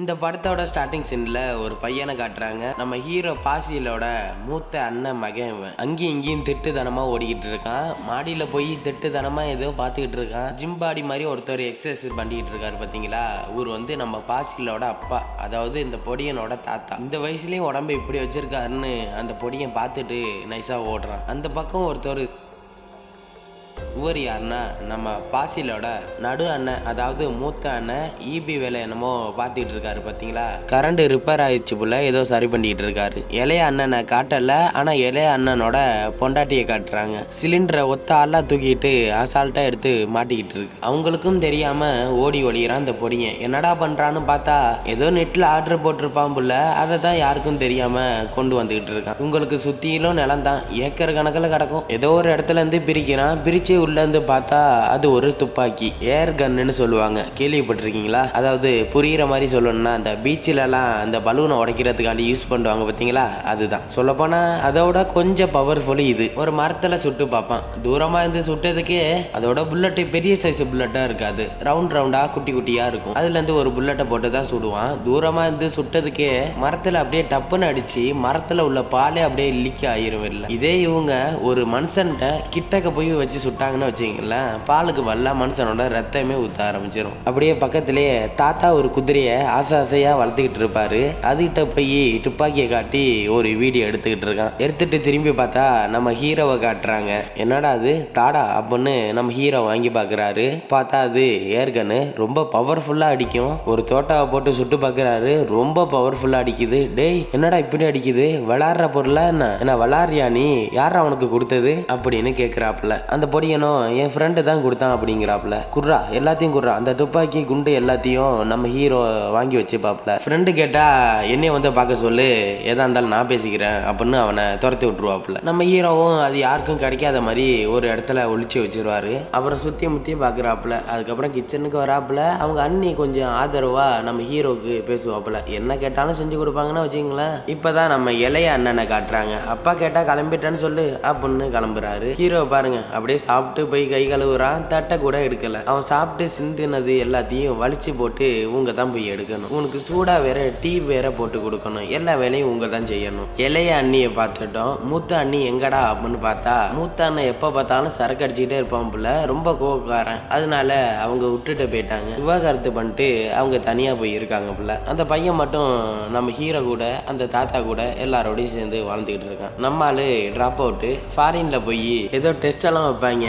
இந்த படத்தோட ஸ்டார்டிங் சீன்ல ஒரு பையனை காட்டுறாங்க. நம்ம ஹீரோ பாசியலோட மூத்த அண்ணன் மகன் அங்கேயும் இங்கேயும் திட்டுத்தனமா ஓடிக்கிட்டு இருக்கான். மாடியில போய் திட்டுத்தனமா ஏதோ பார்த்துக்கிட்டு இருக்கான். ஜிம் பாடி மாதிரி ஒருத்தர் எக்ஸசைஸ் பண்ணிக்கிட்டு இருக்காரு பாத்தீங்களா இவர் வந்து நம்ம பாசியலோட அப்பா அதாவது இந்த பொடியனோட தாத்தா. இந்த வயசுலயும் உடம்பு இப்படி வச்சிருக்காருன்னு அந்த பொடியன் பார்த்துட்டு நைஸா ஓடுறான். அந்த பக்கம் ஒருத்தர் இவர் யாருன்னா நம்ம பாசிலோட நடு அண்ணன் அதாவது மூத்த அண்ணன் இபி வேலை என்னமோ பார்த்துக்கிட்டு இருக்காரு பார்த்தீங்களா? கரண்ட் ரிப்பேர் ஆயிடுச்சு போல ஏதோ சரி பண்ணிக்கிட்டு இருக்காரு. இளைய அண்ணனை காட்டல ஆனால் இளைய அண்ணனோட பொண்டாட்டியை காட்டுறாங்க. சிலிண்டரை ஒத்த ஆளாக தூக்கிட்டு அசால்ட்டாக எடுத்து மாட்டிக்கிட்டு இருக்கு. அவங்களுக்கும் தெரியாமல் ஓடி ஒழிகிறான் அந்த பொடியன் என்னடா பண்ணுறான்னு பார்த்தா ஏதோ நெட்டில் ஆர்டர் போட்டிருப்பான் புள்ள அதை தான் யாருக்கும் தெரியாமல் கொண்டு வந்துக்கிட்டு இருக்கான். உங்களுக்கு சுற்றிலும் நிலம் தான் ஏக்கர் கணக்கில் கிடக்கும். ஏதோ ஒரு இடத்துல இருந்து பிரிக்கிறான். பிரிச்சு உள்ளேருந்து பார்த்தா அது ஒரு துப்பாக்கி ஏர் கன்னுன்னு சொல்லுவாங்க. கேள்விப்பட்டிருக்கீங்களா? அதாவது புரிகிற மாதிரி சொல்லணும்னா அந்த பீச்சிலலாம் அந்த பலூனை உடைக்கிறதுக்காண்டி யூஸ் பண்ணுவாங்க பார்த்தீங்களா? அதுதான். சொல்லப்போனால் அதோட கொஞ்சம் பவர்ஃபுல்லு இது. ஒரு மரத்தில் சுட்டு பார்ப்பான். தூரமாக இருந்து சுட்டதுக்கே அதோட புல்லட்டு பெரிய சைஸ் புல்லட்டாக இருக்காது. ரவுண்ட் ரவுண்டாக குட்டி குட்டியாக இருக்கும். அதுலேருந்து ஒரு புல்லட்டை போட்டு தான் சுடுவான். தூரமாக இருந்து சுட்டதுக்கே மரத்தில் அப்படியே டப்புன்னு அடித்து மரத்தில் உள்ள பாலே அப்படியே லீக் ஆயிரும் இல்லை. இதே இவங்க ஒரு மனுஷன்கிட்ட கிட்டக்க போய் வச்சு சுட்டாங்க சுட்டாங்கன்னு வச்சிங்களேன் பாலுக்கு வல்ல மனுஷனோட ரத்தமே ஊற்ற ஆரம்பிச்சிடும் அப்படியே பக்கத்துலேயே தாத்தா ஒரு குதிரையை ஆசை ஆசையாக வளர்த்துக்கிட்டு இருப்பாரு. அதுகிட்ட போய் துப்பாக்கியை காட்டி ஒரு வீடியோ எடுத்துக்கிட்டு இருக்கான். எடுத்துகிட்டு திரும்பி பார்த்தா நம்ம ஹீரோவை காட்டுறாங்க. என்னடா அது? தாடா அப்படின்னு நம்ம ஹீரோ வாங்கி பார்க்குறாரு பார்த்தா அது ஏர்கன்னு ரொம்ப பவர்ஃபுல்லாக அடிக்கும். ஒரு தோட்டாவை போட்டு சுட்டு பார்க்குறாரு ரொம்ப பவர்ஃபுல்லாக அடிக்குது. டேய் என்னடா இப்படி அடிக்குது? விளாட்ற பொருளா என்ன? என்ன விளாட்றியா நீ? யார் அவனுக்கு கொடுத்தது? அப்படின்னு கேட்குறாப்புல அந்த வேணும் என் ஃப்ரெண்டு தான் கொடுத்தான் அப்படிங்கிறாப்புல. குர்ரா எல்லாத்தையும் குர்ரா. அந்த துப்பாக்கி குண்டு எல்லாத்தையும் நம்ம ஹீரோ வாங்கி வச்சுப்பாப்புல. ஃப்ரெண்டு கேட்டால் என்னைய வந்து பார்க்க சொல்லு. எதாக இருந்தாலும் நான் பேசிக்கிறேன். அப்படின்னு அவனை துரத்தி விட்டுருவாப்புல. நம்ம ஹீரோவும் அது யாருக்கும் கிடைக்காத மாதிரி ஒரு இடத்துல ஒழிச்சு வச்சிருவாரு. அப்புறம் சுற்றி முற்றி பார்க்குறாப்புல அதுக்கப்புறம் கிச்சனுக்கு வராப்புல. அவங்க அண்ணி கொஞ்சம் ஆதரவாக நம்ம ஹீரோக்கு பேசுவாப்புல. என்ன கேட்டாலும் செஞ்சு கொடுப்பாங்கன்னு வச்சுங்களேன் இப்பதான் நம்ம இளைய அண்ணனை காட்டுறாங்க. அப்பா கேட்டால் கிளம்பிட்டேன்னு சொல்லு. அப்படின்னு கிளம்புறாரு. ஹீரோ பாருங்க அப்படியே சாப்பிட்டு சாப்பிட்டு போய் கை கழுவுறான் தட்டை கூட எடுக்கல. அவன் சாப்பிட்டு சிந்தினது எல்லாத்தையும் வலிச்சு போட்டு உங்க தான் போய் எடுக்கணும். உனக்கு சூடா வேற டீ வேற போட்டு கொடுக்கணும். எல்லா வேலையும் உங்க தான் செய்யணும். இளைய அண்ணியை பார்த்துட்டோம். மூத்த அண்ணி எங்கடா அப்படின்னு பார்த்தா மூத்த அண்ணன் எப்போ பார்த்தாலும் சரக்கு அடிச்சுக்கிட்டே இருப்பான் புள்ள ரொம்ப கோவக்காரன். அதனால அவங்க விட்டுட்டு போயிட்டாங்க. விவாகரத்து பண்ணிட்டு அவங்க தனியா போய் இருக்காங்க புள்ள அந்த பையன் மட்டும் நம்ம ஹீரோ கூட அந்த தாத்தா கூட எல்லாரோடையும் சேர்ந்து வாழ்ந்துக்கிட்டு இருக்கான். நம்ம ட்ராப் அவுட்டு ஃபாரின்ல போய் ஏதோ டெஸ்ட் எல்லாம் வைப்பாங்க.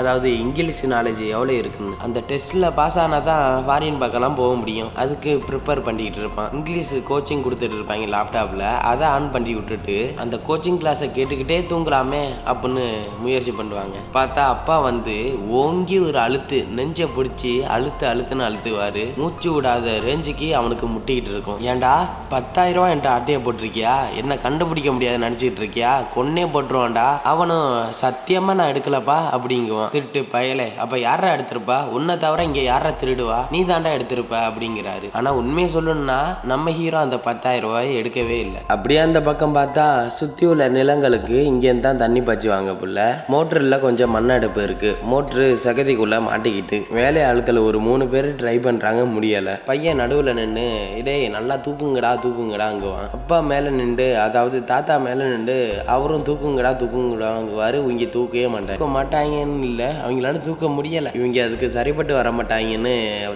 அதாவது இங்கிலீஷ் நாலேஜ் எவ்வளோ இருக்குன்னு. அந்த டெஸ்ட்டில் பாஸ் ஆனால் தான் ஃபாரின் பக்கம்லாம் போக முடியும். அதுக்கு ப்ரிப்பேர் பண்ணிக்கிட்டு இருப்பான். இங்கிலீஷ் கோச்சிங் கொடுத்துட்டு இருப்பாங்க லேப்டாப்பில் அதை ஆன் பண்ணி விட்டுட்டு அந்த கோச்சிங் கிளாஸை கேட்டுக்கிட்டே தூங்கலாமே அப்படின்னு முயற்சி பண்ணுவாங்க. பார்த்தா அப்பா வந்து ஓங்கி ஒரு அழுத்து நெஞ்சை பிடிச்சி அழுத்து அழுத்துன்னு அழுத்துவார். மூச்சு விடாத ரேஞ்சுக்கு அவனுக்கு முட்டிக்கிட்டு இருக்கும். ஏன்டா பத்தாயிரம் ரூபா என்கிட்ட அட்டையை போட்டிருக்கியா? என்ன கண்டுபிடிக்க முடியாது நினச்சிக்கிட்டு இருக்கியா? கொன்னே போட்டுருவான்டா. அவனும் சத்தியமாக நான் எடுக்கலப்பா அப்படிங்குவான். திருட்டு பயலே. அப்ப யாரா எடுத்திருப்பா? உன்னை தவிர இங்க யாரா திருடுவா? நீ தாண்டா எடுத்திருப்ப அப்படிங்கிறாரு. ஆனா உண்மையை சொல்லணும்னா நம்ம ஹீரோ அந்த பத்தாயிரம் ரூபாயை எடுக்கவே இல்லை. அப்படியே அந்த பக்கம் பார்த்தா சுத்தி உள்ள நிலங்களுக்கு இங்கேருந்து தான் தண்ணி பாய்ச்சுவாங்க புள்ள. மோட்டரில் கொஞ்சம் மண்ணடுப்பு இருக்கு. மோட்ரு சகதிக்குள்ள மாட்டிக்கிட்டு வேலை ஆட்கள் ஒரு மூணு பேர் ட்ரை பண்றாங்க முடியல. பையன் நடுவில் நின்று இடே நல்லா தூக்குங்கடா தூக்குங்கடாங்குவான் அப்பா மேலே நின்று அதாவது தாத்தா மேலே நின்று அவரும் தூக்குங்கடா தூக்குங்கடாங்குவார் இங்கே தூக்கவே மாட்டாங்க தூக்க மாட்டாங்கன்னு இல்லை. அவங்களால தூக்க முடியலை. இவங்க அதுக்கு சரிப்பட்டு வர மாட்டாங்கன்னு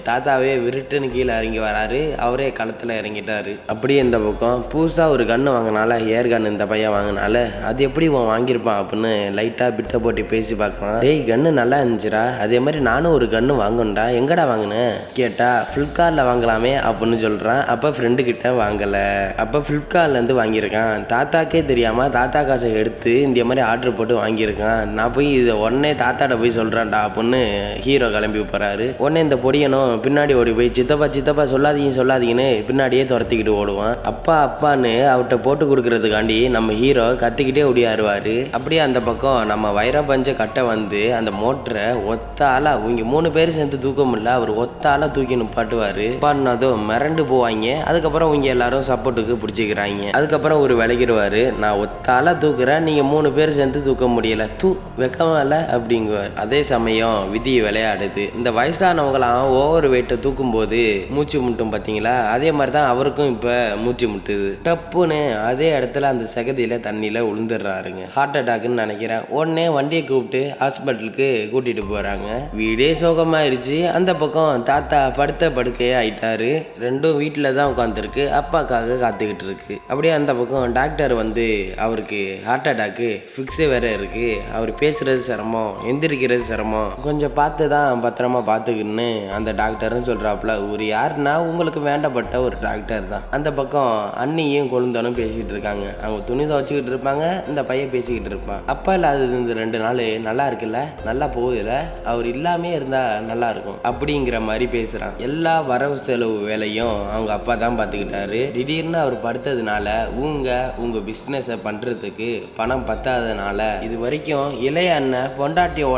தாத்தாவே விருட்டுன்னு கீழே இறங்கி வராரு. அவரே களத்தில் இறங்கிட்டாரு. அப்படியே இந்த பக்கம் புதுசாக ஒரு கன்று வாங்கினால ஏர் கன்று இந்த பையன் வாங்கினால அது எப்படி இவன் வாங்கியிருப்பான் அப்படின்னு லைட்டாக பிட்ட போட்டு பேசி பார்க்கலாம். டேய் கன்று நல்லா இருந்துச்சுடா. அதே மாதிரி நானும் ஒரு கன்று வாங்கணும்டா. எங்கடா வாங்கினேன் கேட்டா ஃப்ளிப்கார்ட்டில் வாங்கலாமே அப்படின்னு சொல்கிறான் அப்போ ஃப்ரெண்டு கிட்ட வாங்கலை. அப்போ ஃப்ளிப்கார்ட்லேருந்து வாங்கியிருக்கான். தாத்தாக்கே தெரியாமல் தாத்தா காசை எடுத்து இந்த மாதிரி ஆர்டர் போட்டு வாங்கியிருக்கான். நான் போய் இதை உடனே தாத்தா அத்தாட்ட போய் சொல்கிறான்டா அப்படின்னு ஹீரோ கிளம்பி போகிறாரு உடனே இந்த பொடியனும் பின்னாடி ஓடி போய் சித்தப்பா சித்தப்பா சொல்லாதீங்க சொல்லாதீங்கன்னு பின்னாடியே துரத்திக்கிட்டு ஓடுவான். அப்பா அப்பான்னு அவர்கிட்ட போட்டு கொடுக்கறதுக்காண்டி நம்ம ஹீரோ கத்திக்கிட்டே ஓடியாருவாரு. அப்படியே அந்த பக்கம் நம்ம வைர பஞ்ச கட்டை வந்து அந்த மோட்டரை ஒத்தால ஆளா இவங்க மூணு பேர் சேர்ந்து தூக்க முடியல அவர் ஒத்தால தூக்கி நிப்பாட்டுவாரு. பண்ணதும் மிரண்டு போவாங்க. அதுக்கப்புறம் இவங்க எல்லாரும் சப்போர்ட்டுக்கு பிடிச்சிக்கிறாங்க. அதுக்கப்புறம் ஒரு விளைக்கிடுவாரு நான் ஒத்தால தூக்குறேன் நீங்க மூணு பேர் சேர்ந்து தூக்க முடியல. தூ வெக்கமா இல்லை அப்படிங்க அதே சமயம் விதி விளையாடுது. இந்த வயசானவங்களாம் ஓவர் வெயிட்டை தூக்கும்போது மூச்சு முட்டும் பார்த்தீங்களா அதே மாதிரி தான் அவருக்கும் இப்போ மூச்சு முட்டுது. டப்புன்னு அதே இடத்துல அந்த சகதியில் தண்ணியில் விழுந்துடுறாருங்க ஹார்ட் அட்டாக்னு நினைக்கிறேன். உடனே வண்டியை கூப்பிட்டு ஹாஸ்பிட்டலுக்கு கூட்டிகிட்டு போகிறாங்க வீடே சோகமாயிருச்சு. அந்த பக்கம் தாத்தா படுத்த படுக்கையே ஆயிட்டாரு. ரெண்டும் வீட்டில் தான் உட்காந்துருக்கு அப்பாக்காக காத்துக்கிட்டு இருக்கு. அப்படியே அந்த பக்கம் டாக்டர் வந்து அவருக்கு ஹார்ட் அட்டாக்கு ஃபிக்ஸு வேற இருக்கு. அவர் பேசுறது சிரமம். எந்த எந்திரிக்கிறது சிரமம். கொஞ்சம் பார்த்து தான் பத்திரமா பார்த்துக்கின்னு அந்த டாக்டர்னு சொல்கிறாப்புல ஒரு யாருன்னா உங்களுக்கு வேண்டப்பட்ட ஒரு டாக்டர் தான். அந்த பக்கம் அண்ணியும் கொழுந்தனும் பேசிக்கிட்டு இருக்காங்க. அவங்க துணி துவச்சிக்கிட்டு இருப்பாங்க இந்த பையன் பேசிக்கிட்டு இருப்பான். அப்பா இல்லாதது இந்த ரெண்டு நாள் நல்லா இருக்குல்ல? நல்லா போகுதுல அவர் இல்லாமே இருந்தால் நல்லா இருக்கும். அப்படிங்கிற மாதிரி பேசுகிறான் எல்லா வரவு செலவு வேலையும் அவங்க அப்பா தான் பார்த்துக்கிட்டாரு. திடீர்னு அவர் படுத்ததுனால உங்க உங்க பிஸ்னஸை பண்ணுறதுக்கு பணம் பத்தாததுனால இது வரைக்கும் இளைய அண்ணன் பொண்டாட்டியோட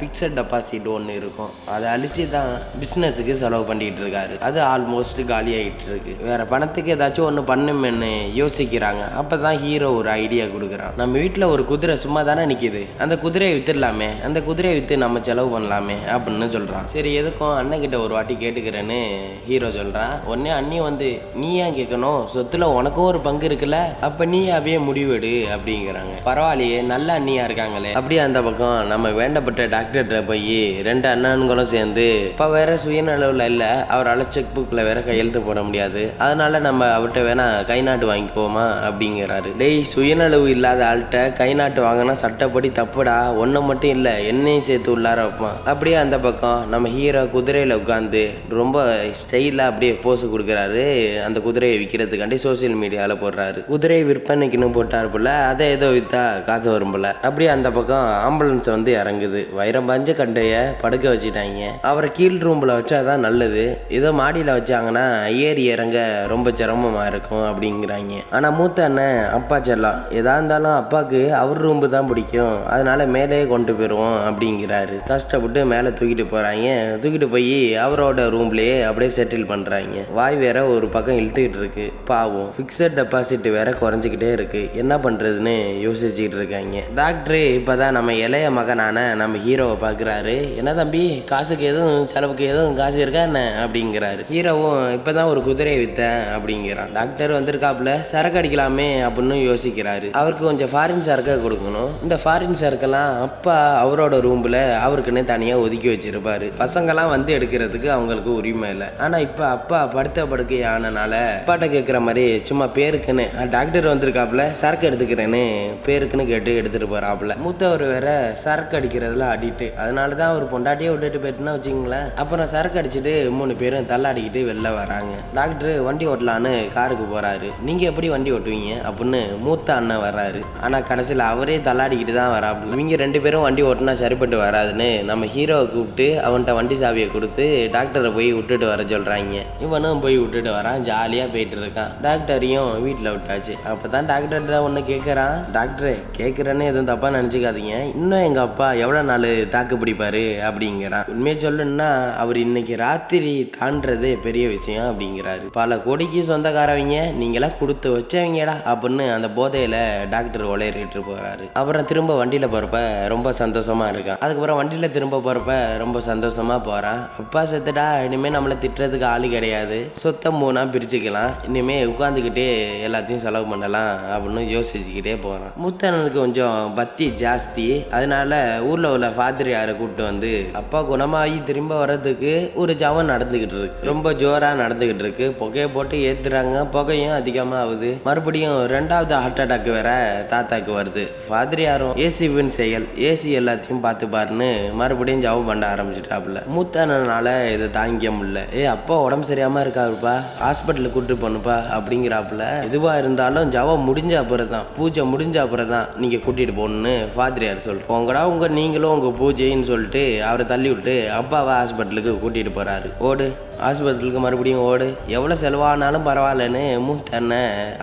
பிக்சட் டெபாசிட் ஒன்று இருக்கும். அதை அழிச்சு தான் பிஸ்னஸுக்கு செலவு பண்ணிட்டு இருக்காரு. அது ஆல்மோஸ்ட் காலி ஆகிட்டு இருக்கு. வேற பணத்துக்கு ஏதாச்சும் ஒன்று பண்ணுமென்னு யோசிக்கிறாங்க. அப்பதான் ஹீரோ ஒரு ஐடியா கொடுக்குறான். நம்ம வீட்டில் ஒரு குதிரை சும்மா தானே நிற்கிது அந்த குதிரையை வித்துடலாமே. அந்த குதிரையை விற்று நம்ம செலவு பண்ணலாமே அப்படின்னு சொல்கிறான் சரி எதுக்கும் அண்ணன்கிட்ட ஒரு வாட்டி கேட்டுக்கிறேன்னு ஹீரோ சொல்கிறான் உடனே அண்ணி வந்து நீ ஏன் கேட்கணும்? சொத்துல உனக்கும் ஒரு பங்கு இருக்குல்ல. அப்போ நீ அப்படியே முடிவெடு அப்படிங்கிறாங்க. பரவாயில்லையே நல்ல அண்ணியா இருக்காங்களே. அப்படியே அந்த பக்கம் நம்ம வேண்டப்பட்ட டாக்டர்கிட்ட போய் ரெண்டு அண்ணன்களும் சேர்ந்து இப்போ வேற சுயநலவில் இல்லை. அவரால் செக் புக்கில் வேற கையெழுத்து போட முடியாது. அதனால நம்ம அவர்கிட்ட வேணா கை நாட்டு வாங்கிக்குவோமா அப்படிங்கிறாரு. டேய் சுயநலவு இல்லாத ஆள்கிட்ட கை நாட்டு வாங்கினா சட்டப்படி தப்புடா. ஒன்றை மட்டும் இல்லை என்னையும் சேர்த்து உள்ளார வைப்பான் அப்படியே அந்த பக்கம் நம்ம ஹீரோ குதிரையில் உட்காந்து ரொம்ப ஸ்டைலாக அப்படியே போஸ் கொடுக்குறாரு. அந்த குதிரையை விற்கிறதுக்காண்டி சோஷியல் மீடியாவில் போடுறாரு. குதிரை விற்பனைக்குன்னு போட்டார் போல அதை ஏதோ விற்றா காசு வரும் போல. அப்படியே அந்த பக்கம் ஆம்புலன்ஸ் வந்து இறங்குது. வைரம் பஞ்ச கண்டைய படுக்க வச்சுட்டாங்க. அவரை கீழ் ரூமில் வச்சாதான் நல்லது. ஏதோ மாடியில் வச்சாங்கன்னா ஏறி இறங்க ரொம்ப சிரமமாக இருக்கும் அப்படிங்கிறாங்க. ஆனால் மூத்த அண்ணன் அப்பா செல்லாம் எதா இருந்தாலும் அப்பாவுக்கு அவர் ரூம்பு தான் பிடிக்கும். அதனால மேலேயே கொண்டு போயிடுவோம் அப்படிங்கிறாரு. கஷ்டப்பட்டு மேலே தூக்கிட்டு போகிறாங்க தூக்கிட்டு போய் அவரோட ரூம்லேயே அப்படியே செட்டில் பண்ணுறாங்க வாய் வேற ஒரு பக்கம் இழுத்துக்கிட்டு இருக்கு. பாவம். ஃபிக்ஸட் டெபாசிட் வேற குறைஞ்சிக்கிட்டே இருக்கு. என்ன பண்ணுறதுன்னு யோசிச்சுக்கிட்டு இருக்காங்க. டாக்டரு இப்போ தான் நம்ம இளைய மகனான நம்ம ஹீரோவை பார்க்குறாரு. என்ன தம்பி காசுக்கு எதுவும் செலவுக்கு எதுவும் காசு இருக்கா என்ன? அப்படிங்கிறாரு. ஹீரோவும் இப்போ தான் ஒரு குதிரையை விற்றேன் அப்படிங்கிறான். டாக்டர் வந்திருக்காப்புல சரக்கு அடிக்கலாமே அப்படின்னு யோசிக்கிறாரு. அவருக்கு கொஞ்சம் ஃபாரின் சரக்கை கொடுக்கணும். இந்த ஃபாரின் சரக்கெல்லாம் அப்பா அவரோட ரூமில் அவருக்குன்னு தனியாக ஒதுக்கி வச்சிருப்பாரு. பசங்கெல்லாம் வந்து எடுக்கிறதுக்கு அவங்களுக்கு உரிமை இல்லை. ஆனால் இப்போ அப்பா படுத்த படுக்கை ஆனனால அப்பாட்ட கேட்குற மாதிரி சும்மா பேருக்குன்னு டாக்டர் வந்திருக்காப்புல சரக்கு எடுத்துக்கிறேன்னு பேருக்குன்னு கேட்டு எடுத்துகிட்டு போறாப்புல. மூத்தவர் வேற சரக்கு அடிக்கிறது அடிக்கிறதுல அடிட்டு அதனால தான் அவர் பொண்டாட்டியே விட்டுட்டு போயிட்டுனா வச்சுங்களேன் அப்புறம் சரக்கு அடிச்சுட்டு மூணு பேரும் தள்ளாடிக்கிட்டு வெளில வராங்க. டாக்டர் வண்டி ஓட்டலான்னு காருக்கு போகிறாரு நீங்கள் எப்படி வண்டி ஓட்டுவீங்க? அப்படின்னு மூத்த அண்ணன் வர்றாரு. ஆனால் கடைசியில் அவரே தள்ளாடிக்கிட்டு தான் வராப்புல. இவங்க ரெண்டு பேரும் வண்டி ஓட்டினா சரிப்பட்டு வராதுன்னு நம்ம ஹீரோவை கூப்பிட்டு அவன்கிட்ட வண்டி சாவியை கொடுத்து டாக்டரை போய் விட்டுட்டு வர சொல்கிறாங்க இவனும் போய் விட்டுட்டு வரான். ஜாலியாக போயிட்டு இருக்கான். டாக்டரையும் வீட்டில் விட்டாச்சு. அப்போ தான் டாக்டர்கிட்ட ஒன்று கேட்குறான் டாக்டரே கேட்குறேன்னு எதுவும் தப்பாக நினச்சிக்காதீங்க. இன்னும் எங்கள் அப்பா எவ்வளோ நாள் தாக்கு பிடிப்பாரு அப்படிங்கிறான். உண்மையை சொல்லணும்னா அவர் இன்னைக்கு ராத்திரி தாண்டது பெரிய விஷயம் அப்படிங்கிறாரு. பல கோடிக்கு சொந்தக்காரவங்க நீங்களாம் கொடுத்து வச்சவங்கடா அப்படின்னு அந்த போதையில டாக்டர் உளையிட்டு போறாரு. அப்புறம் திரும்ப வண்டியில போறப்ப ரொம்ப சந்தோஷமா இருக்கான். அதுக்கப்புறம் வண்டியில திரும்ப போறப்ப ரொம்ப சந்தோஷமா போறான். அப்பா செத்துட்டா இனிமேல் நம்மளை திட்டுறதுக்கு ஆளு கிடையாது. சொத்தம் மூணாக பிரிச்சுக்கலாம். இனிமேல் உட்காந்துக்கிட்டே எல்லாத்தையும் செலவு பண்ணலாம் அப்படின்னு யோசிச்சுக்கிட்டே போறான். முத்தனனுக்கு கொஞ்சம் பத்தி ஜாஸ்தி. அதனால ஊர்ல உள்ள ஃபாதிரியாரை கூப்பிட்டு வந்து அப்பா குணமாகி திரும்ப வர்றதுக்கு ஒரு ஜவம் நடந்துகிட்டு இருக்கு. ரொம்ப ஜோராக நடந்துகிட்டு இருக்கு. புகையை போட்டு ஏற்றுறாங்க புகையும் அதிகமாக ஆகுது. மறுபடியும் ரெண்டாவது ஹார்ட் அட்டாக் வேற தாத்தாக்கு வருது. ஃபாதிரியாரும் ஏசிவின் செயல். ஏசி எல்லாத்தையும் பார்த்து பாருன்னு மறுபடியும் ஜவம் பண்ண ஆரம்பிச்சிட்டாப்புல. மூத்தனால இதை தாங்கிக்க முடியல. ஏ அப்பா உடம்பு சரியாம இருக்காருப்பா. ஹாஸ்பிட்டலுக்கு கூப்பிட்டு பண்ணுப்பா அப்படிங்கிறாப்புல. எதுவாக இருந்தாலும் ஜவம் முடிஞ்ச அப்புறம் தான் பூஜை முடிஞ்ச அப்புறம் தான் நீங்கள் கூட்டிகிட்டு போகணுன்னு ஃபாதிரியார் சொல்றோம் உங்கடா உங்க நீங்களும் உங்க பூஜைன்னு சொல்லிட்டு அவரை தள்ளி விட்டு அப்பாவை ஹாஸ்பிட்டலுக்கு கூட்டிட்டு போகிறாரு ஓடு. ஹாஸ்பிட்டலுக்கு மறுபடியும் ஓடு. எவ்வளோ செலவானாலும் பரவாயில்லன்னு மூத்த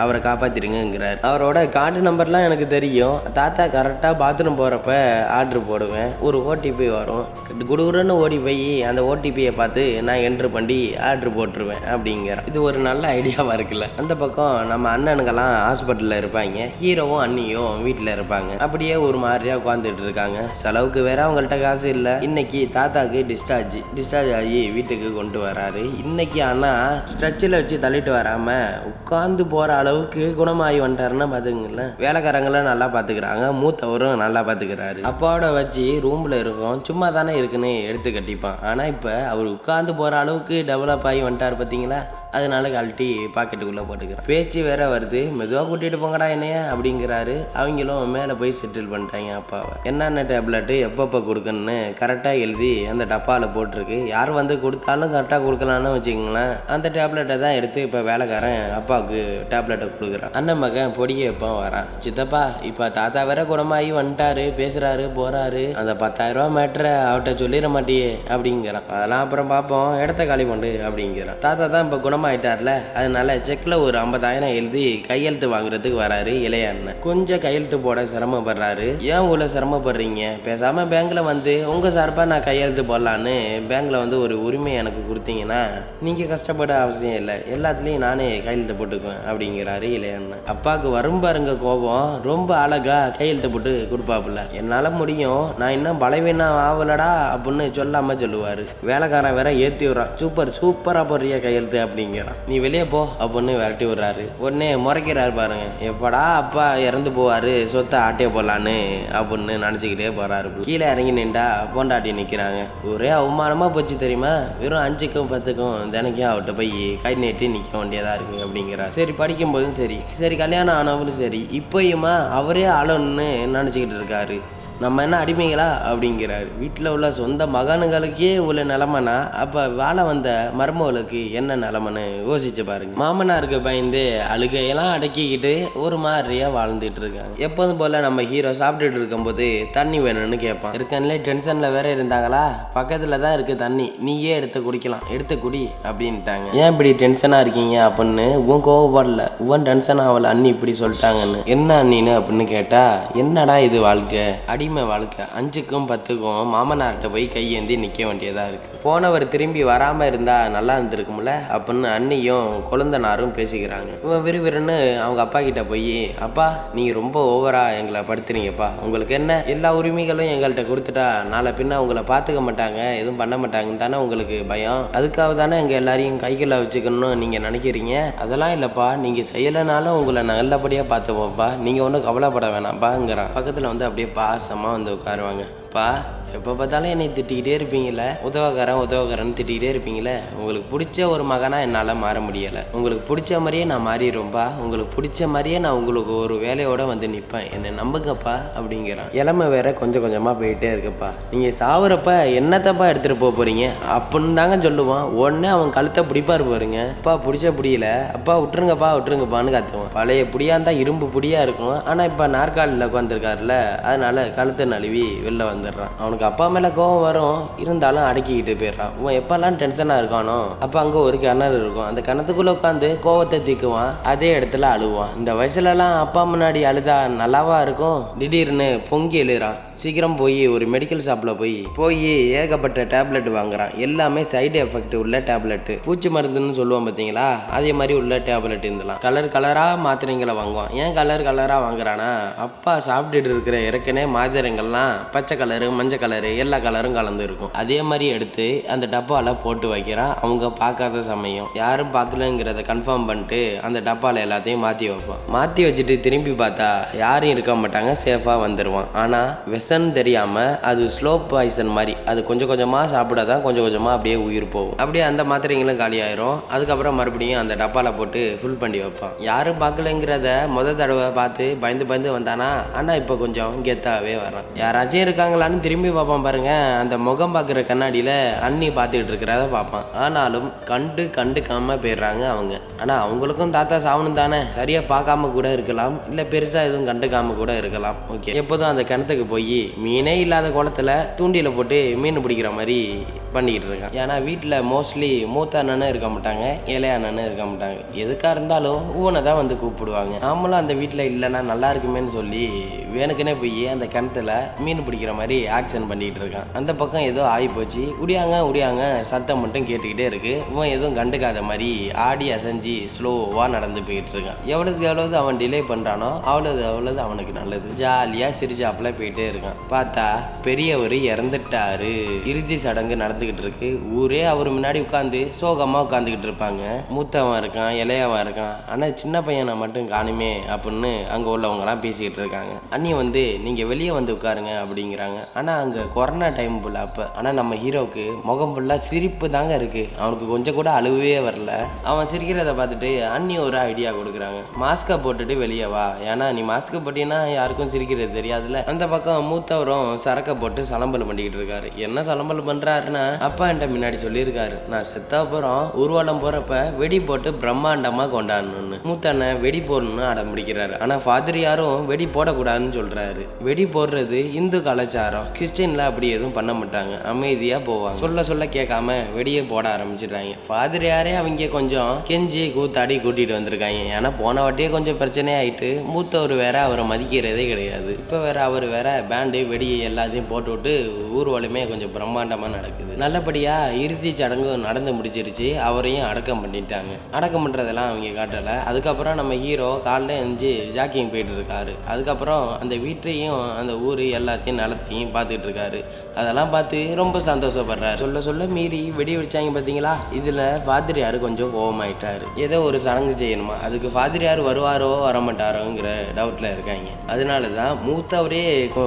அவரை காப்பாற்றிடுங்கிறார் அவரோட கார்டு நம்பர்லாம் எனக்கு தெரியும். தாத்தா கரெக்டாக பாத்ரூம் போகிறப்ப ஆர்டர் போடுவேன். ஒரு ஓடிபி வரும். குடுகுடுன்னு ஓடி போய் அந்த ஓடிபியை பார்த்து நான் என்ட்ரு பண்ணி ஆர்டர் போட்டுருவேன் அப்படிங்கிற இது ஒரு நல்ல ஐடியாவாக இருக்குல்ல. அந்த பக்கம் நம்ம அண்ணனுங்கெல்லாம் ஹாஸ்பிட்டலில் இருப்பாங்க. ஹீரோவும் அண்ணியும் வீட்டில் இருப்பாங்க. அப்படியே ஒரு மாதிரியாக உட்காந்துட்டு இருக்காங்க. செலவு அளவுக்கு வேற அவங்கள்ட்ட காசு இல்லை. இன்னைக்கு தாத்தாக்கு டிஸ்சார்ஜ் டிஸ்சார்ஜ் ஆகி வீட்டுக்கு கொண்டு வராரு. இன்னைக்கு ஆனா ஸ்ட்ரெச்சில் வச்சு தள்ளிட்டு வராம உட்காந்து போற அளவுக்கு குணமாகி வந்துட்டாருன்னா பாத்துங்களேன் வேலைக்காரங்களும் நல்லா பாத்துக்கிறாங்க. மூத்தவரும் நல்லா பாத்துக்கிறாரு. அப்பாவோட வச்சு ரூம்ல இருக்கும். சும்மா தானே இருக்குன்னு எடுத்து கட்டிப்பான். ஆனா இப்ப அவர் உட்காந்து போற அளவுக்கு டெவலப் ஆகி வந்துட்டார் பாத்தீங்களா? அதனால கழட்டி பாக்கெட்டுக்குள்ளே போட்டுக்கிறேன். பேச்சு வேற வருது. மெதுவாக கூட்டிட்டு போங்கடா என்னைய அப்படிங்கிறாரு. அவங்களும் மேலே போய் செட்டில் பண்ணிட்டாங்க அப்பாவை. என்னென்ன டேப்லெட்டு எப்பப்போ கொடுக்கணும்னு கரெக்டாக எழுதி அந்த டப்பாவில் போட்டிருக்கு. யார் வந்து கொடுத்தாலும் கரெக்டாக கொடுக்கலான்னு வச்சுக்கோங்களேன். அந்த டேப்லெட்டை தான் எடுத்து இப்போ வேலைக்காரன் அப்பாவுக்கு டேப்லெட்டை கொடுக்குறான். அண்ணன் மகன் பொடியை எப்போ வரான். சித்தப்பா இப்போ தாத்தா வேற குணமாகி வந்துட்டாரு. பேசுகிறாரு போகிறாரு அந்த பத்தாயிரரூபா மேட்ரை அவட்ட சொல்லிட மாட்டியே அப்படிங்கிறான். அதெல்லாம் அப்புறம் பார்ப்போம். இடத்த காலி பண்ணு அப்படிங்கிறான். தாத்தா தான் இப்போ குணம் ஆயிட்டார்ல அதனால செக்கில் ஒரு ஐம்பதாயிரம் எழுதி கையெழுத்து வாங்குறதுக்கு வராரு இளைய அண்ணன். கொஞ்சம் கையெழுத்து போட சிரமப்படுறாரு. ஏன் இவ்வளோ சிரமப்படுறீங்க? பேசாம பேங்க்ல வந்து உங்க சார்பா நான் கையெழுத்து போடலான்னு பேங்க்ல வந்து ஒரு உரிமை எனக்கு கொடுத்தீங்கன்னா நீங்க கஷ்டப்பட அவசியம் இல்லை. எல்லாத்துலேயும் நானே கையெழுத்து போட்டுக்குவேன் அப்படிங்கிறாரு இளைய அண்ணன். அப்பாவுக்கு வரும் பாருங்க கோபம். ரொம்ப அழகா கையெழுத்து போட்டு கொடுப்பாப்புல. என்னால முடியும். நான் இன்னும் பலவீனம் ஆகலடா அப்படின்னு சொல்லாம சொல்லுவாரு. வேலைக்காரன் வேற ஏத்தி விடுறான் சூப்பர் சூப்பரா போடுறியா கையெழுத்து அப்படிங்கிறான் நீ வெளியே போ அப்படின்னு விரட்டி விடுறாரு. உடனே முறைக்கிறாரு பாருங்க. எப்படா அப்பா இறந்து போவாரு சொத்தை ஆட்டே போடலான்னு அப்படின்னு நினச்சிக்கிட்டே போகிறாரு கீழே இறங்கி நின்றா பொண்டாட்டி நிற்கிறாங்க ஒரே அவமானமாக போச்சு தெரியுமா? வெறும் அஞ்சுக்கும் பத்துக்கும் தினைக்கும் அவட்ட போய் கை நீட்டி நிற்க வேண்டியதாக இருக்கு அப்படிங்கிறார். சரி படிக்கும்போதும் சரி. சரி கல்யாணம் ஆனவங்களும் சரி. இப்போயுமா அவரே ஆளணும்னு நினச்சிக்கிட்டு இருக்காரு. நம்ம என்ன அடிமைகளா? அப்படிங்கிறாரு. வீட்டில் உள்ள சொந்த மகனுகளுக்கே உள்ள நிலமனா அப்போ வாழ வந்த மருமகளுக்கு என்ன நிலமன்னு யோசிச்சு பாருங்க. மாமனாருக்கு பயந்து அழுகையெல்லாம் அடக்கிக்கிட்டு ஒரு மாதிரியா வாழ்ந்துட்டு இருக்காங்க. எப்போதும் போல் நம்ம ஹீரோ சாப்பிட்டுட்டு இருக்கும்போது தண்ணி வேணும்னு கேட்பான். இருக்கன்ல டென்ஷனில் வேற இருந்தாங்களா? பக்கத்தில் தான் இருக்குது தண்ணி. நீயே எடுத்து குடிக்கலாம். எடுத்து குடி அப்படின்ட்டாங்க. ஏன் இப்படி டென்ஷனாக இருக்கீங்க அப்படின்னு உன் கோவப்படல. உன் டென்ஷன் ஆகல அண்ணி இப்படி சொல்லிட்டாங்கன்னு. என்ன அண்ணின்னு அப்படின்னு கேட்டால் என்னடா இது வாழ்க்கை? அடி அடிமை வாழ்க்கை. அஞ்சுக்கும் பத்துக்கும் மாமனார்கிட்ட போய் கையேந்தி நிற்க வேண்டியதாக இருக்கு. போனவர் திரும்பி வராமல் இருந்தா நல்லா இருந்திருக்கும்ல? அப்படின்னு அண்ணியும் குழந்தனாரும் பேசிக்கிறாங்க. இவன் விறுவிறுன்னு அவங்க அப்பா கிட்ட போய் அப்பா நீங்கள் ரொம்ப ஓவராக எங்களை படுத்துறீங்கப்பா. உங்களுக்கு என்ன? எல்லா உரிமைகளும் எங்கள்கிட்ட கொடுத்துட்டா நாளை பின்ன உங்களை பார்த்துக்க மாட்டாங்க எதுவும் பண்ண மாட்டாங்கன்னு தானே உங்களுக்கு பயம்? அதுக்காக தானே எங்கள் எல்லாரையும் கைகளை வச்சுக்கணும்னு நீங்கள் நினைக்கிறீங்க? அதெல்லாம் இல்லைப்பா. நீங்கள் செய்யலைனாலும் உங்களை நல்லபடியாக பார்த்துப்போப்பா நீங்கள் ஒன்றும் கவலைப்பட வேணாம்ப்பாங்கிறான். பக்கத்தில் வந்து அப்படியே பாசம் வந்து உட்காருவாங்க. அப்பா எப்போ பார்த்தாலும் என்னை திட்டிக்கிட்டே இருப்பீங்கள உதவகரன் உதவகரன் திட்டிக்கிட்டே இருப்பீங்களே உங்களுக்கு பிடிச்ச ஒரு மகனாக என்னால் மாற முடியலை. உங்களுக்கு பிடிச்ச மாதிரியே நான் மாறிடுவேன்ப்பா உங்களுக்கு பிடிச்ச மாதிரியே நான் உங்களுக்கு ஒரு வேலையோட வந்து நிற்பேன் என்னை நம்புங்கப்பா அப்படிங்கிறான். இளமை வேற கொஞ்சம் கொஞ்சமாக போயிட்டே இருக்குப்பா. நீங்கள் சாவுறப்ப என்னத்தப்பா எடுத்துகிட்டு போக போகிறீங்க அப்படின்னு தாங்க சொல்லுவான். உடனே அவன் கழுத்தை பிடிப்பாரு பாருங்க. அப்பா பிடிச்ச பிடியல. அப்பா விட்டுருங்கப்பா விட்டுருங்கப்பான்னு கத்துவான். பழைய புடியா இரும்பு புடியா இருக்கும். ஆனால் இப்போ நாற்காலியில் உட்காந்துருக்காருல அதனால கழுத்தை நழுவி வெளில வந்துடுறான். அவனுக்கு அப்பா மேலே கோவம் வரும் இருந்தாலும் அடக்கிக்கிட்டு போயிடுறான். இவன் எப்பெல்லாம் டென்ஷனாக இருக்கானோ அப்போ அங்கே ஒரு கிணறு இருக்கும். அந்த கிணத்துக்குள்ளே உட்காந்து கோவத்தை தீக்குவான். அதே இடத்துல அழுவான். இந்த வயசுலலாம் அப்பா முன்னாடி அழுதா நல்லாவா இருக்கும்? திடீர்னு பொங்கி எழுறான். சீக்கிரம் போய் ஒரு மெடிக்கல் ஷாப்பில் போய் போய் ஏகப்பட்ட டேப்லெட் வாங்குறான். எல்லாமே சைடு எஃபெக்ட் உள்ள டேப்லெட் பூச்சி மருந்துன்னு சொல்லுவோம் பார்த்தீங்களா? அதே மாதிரி உள்ள டேப்லெட் இருந்தலாம். கலர் கலராக மாத்திரைங்களை வாங்குவான். ஏன் கலர் கலராக வாங்குறானா அப்பா சாப்பிட்டுட்டு இருக்கிற ஏற்கனவே மாத்திரைங்கள்லாம் பச்சை கலரு மஞ்சள் கலரு எல்லா கலரும் கலந்து இருக்கும். அதே மாதிரி எடுத்து அந்த டப்பாவில் போட்டு வைக்கிறான். அவங்க பார்க்காத சமயம். யாரும் பார்க்கலங்கிறத கன்ஃபார்ம் பண்ணிட்டு அந்த டப்பாவில் எல்லாத்தையும் மாற்றி வைப்பான். மாற்றி வச்சுட்டு திரும்பி பார்த்தா யாரும் இருக்க மாட்டாங்க சேஃபாக வந்துடுவான் ஆனால் விஷம் தெரியாமல் அது ஸ்லோ பாய்சன் மாதிரி. அது கொஞ்சம் கொஞ்சமாக சாப்பிட தான் கொஞ்சம் கொஞ்சமாக அப்படியே உயிர் போகும். அப்படியே அந்த மாத்திரைங்களும் காலியாயிரும். அதுக்கப்புறம் மறுபடியும் அந்த டப்பாவில் போட்டு ஃபுல் பண்ணி வைப்பான். யாரும் பார்க்கலங்கிறத முத தடவை பார்த்து பயந்து பயந்து வந்தானா? ஆனால் இப்போ கொஞ்சம் கெத்தாவே வரான். யாராச்சும் இருக்காங்களான்னு திரும்பி பார்ப்பான் பாருங்க. அந்த முகம் பார்க்குற கண்ணாடியில் அண்ணி பார்த்துக்கிட்டு இருக்கிறத பார்ப்பான். ஆனாலும் கண்டு கண்டுக்காம போயிடுறாங்க அவங்க. ஆனால் அவங்களுக்கும் தாத்தா சாவணும் தானே. சரியாக பார்க்காம கூட இருக்கலாம். இல்லை பெருசாக எதுவும் கண்டுக்காம கூட இருக்கலாம். ஓகே எப்போதும் அந்த கிணத்துக்கு போய் மீனே இல்லாத குளத்துல தூண்டில போட்டு மீன் பிடிக்கிற மாதிரி பண்ணிக்கிட்டு இருக்கான் ஏன்னா வீட்டில் மோஸ்ட்லி மூத்த அண்ணனும் இருக்க மாட்டாங்க இளைய அண்ணனும் இருக்க மாட்டாங்க. எதுக்காக இருந்தாலும் ஊனை தான் வந்து கூப்பிடுவாங்க. நாமளும் அந்த வீட்டில் இல்லைன்னா நல்லா இருக்குமேன்னு சொல்லி வேணுக்குனே போய் அந்த கிணத்துல மீன் பிடிக்கிற மாதிரி ஆக்ஷன் பண்ணிக்கிட்டு இருக்கான். அந்த பக்கம் ஏதோ ஆகி போச்சு உடியாங்க உடியாங்க சத்தம் மட்டும் கேட்டுக்கிட்டே இருக்கு. இவன் எதுவும் கண்டுக்காத மாதிரி ஆடி அசைஞ்சு ஸ்லோவாக நடந்து போயிட்டு இருக்கான். எவ்வளவுக்கு எவ்வளவு அவன் டிலே பண்ணுறானோ அவ்வளவு அவ்வளவு அவனுக்கு நல்லது. ஜாலியாக சிரிச்சாப்பில் போயிட்டே இருக்கான். பார்த்தா பெரியவர் இறந்துட்டாரு. இறுதி சடங்கு நடந்துக்கிட்டு இருக்கு. ஊரே அவர் முன்னாடி உட்காந்து சோகமாக உட்காந்துக்கிட்டு இருப்பாங்க. மூத்தவன் இருக்கான் இளையவன் இருக்கான். ஆனால் சின்ன பையனை மட்டும் காணுமே அப்படின்னு அங்கே உள்ளவங்கலாம் பேசிக்கிட்டு இருக்காங்க. அண்ணி வந்து நீங்கள் வெளியே வந்து உட்காருங்க அப்படிங்கிறாங்க. ஆனால் அங்கே கொரோனா டைம் ஃபுல்லாக அப்போ. ஆனால் நம்ம ஹீரோவுக்கு முகம் ஃபுல்லாக சிரிப்பு தாங்க இருக்குது அவனுக்கு கொஞ்சம் கூட அழுவே வரல. அவன் சிரிக்கிறத பார்த்துட்டு அண்ணி ஒரு ஐடியா கொடுக்குறாங்க. மாஸ்கை போட்டுட்டு வெளியே வா. ஏன்னா நீ மாஸ்க் போட்டீங்கன்னா யாருக்கும் சிரிக்கிறது தெரியாதுல்ல. அந்த பக்கம் மூத்தவரும் சரக்கை போட்டு சலம்பல் பண்ணிக்கிட்டு இருக்காரு. என்ன சலம்பல் பண்ணுறாருன்னா அப்பா என்கிட்ட முன்னாடி சொல்லியிருக்காரு. நான் செத்தா அப்புறம் ஊர்வலம் போறப்ப வெடி போட்டு பிரம்மாண்டமா கொண்டாடணும்னு. மூத்த அண்ணன் வெடி போடணும்னு அடம் பிடிக்கிறாரு. ஆனா ஃபாதர் யாரும் வெடி போடக்கூடாதுன்னு சொல்றாரு. வெடி போடுறது இந்து கலாச்சாரம். கிறிஸ்டின்ல அப்படி எதுவும் பண்ண மாட்டாங்க. அமைதியா போவாங்க. சொல்ல சொல்ல கேட்காம வெடியே போட ஆரம்பிச்சிடுறாங்க. ஃபாதர் யாரே அவங்க கொஞ்சம் கெஞ்சி கூத்தாடி கூட்டிட்டு வந்திருக்காங்க. ஏன்னா போன வாட்டியே கொஞ்சம் பிரச்சனை ஆயிட்டு மூத்தவர் வேற அவரை மதிக்கிறதே கிடையாது. இப்போ வேற அவர் வேற பேண்டு வெடி எல்லாத்தையும் போட்டு விட்டு ஊர்வலமே கொஞ்சம் பிரம்மாண்டமா நடக்குது. நல்லபடியாக இறுதி சடங்கு நடந்து முடிச்சிருச்சு அவரையும் அடக்கம் பண்ணிட்டாங்க. அடக்கம் பண்ணுறதெல்லாம் அவங்க காட்டலை. அதுக்கப்புறம் நம்ம ஹீரோ காலைல எழுந்து ஜாக்கிங் போயிட்டு இருக்காரு. அதுக்கப்புறம் அந்த வீட்டையும் அந்த ஊர் எல்லாத்தையும் நலத்தையும் பார்த்துட்டு இருக்காரு. அதெல்லாம் பார்த்து ரொம்ப சந்தோஷப்படுறாரு. சொல்ல சொல்ல மீறி வெடி வெடிச்சாங்க பார்த்தீங்களா இதில் ஃபாதிரியார் கொஞ்சம் கோபமாயிட்டாரு ஏதோ ஒரு சடங்கு செய்யணுமா? அதுக்கு ஃபாதிரியார் வருவாரோ வரமாட்டாரோங்கிற டவுட்டில் இருக்காங்க. அதனால தான் மூத்தவரே